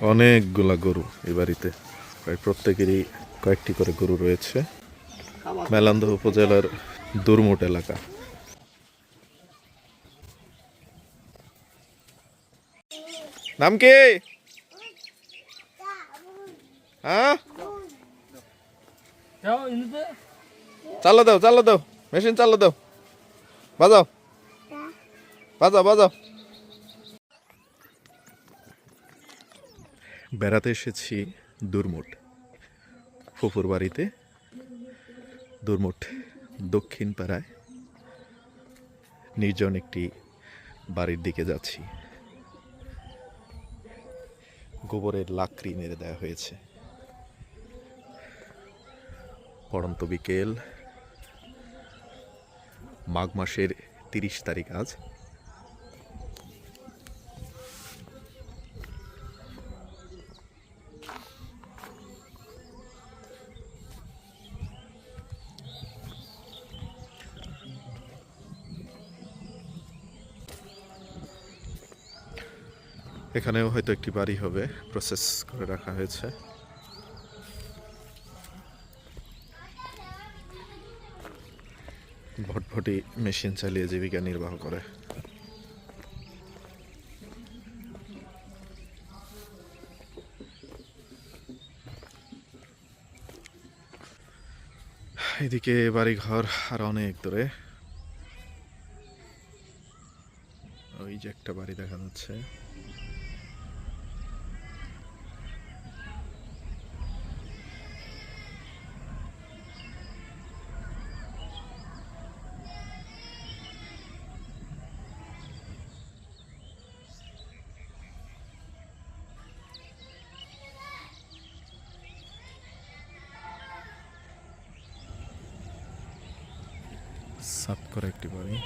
অনেকগুলা গরু এই বাড়িতে। প্রায় প্রত্যেকেরই কয়েকটি করে গরু রয়েছে। মেলান্দ উপজেলার দুর্মুট এলাকা। নাম কি? হ্যাঁ? চালা দাও চালা দাও। মেশিন চালা দাও। বাজাও। বাজাও বাজাও। বেড়াতে এসেছি দুর্মুট। ফুফুর বাড়িতে। দুর্মুট দক্ষিণ পাড়ায়। নির্জন একটি বাড়ির দিকে যাচ্ছি। গোবরের লাকড়ি মেরে দেওয়া হয়েছে। পড়ন্ত বিকেল। মাঘ মাসের তিরিশ তারিখ আজ। এখানেও হয়তো একটি বাড়ি হবে প্রসেস করে রাখা হয়েছে। ভটভটি মেশিন চালিয়ে জীবিকা নির্বাহ করে। এদিকে বাড়ি ঘর আর অনেক দূরে। ওই যে একটা বাড়ি দেখা যাচ্ছে। সাত করে একটি বাড়ি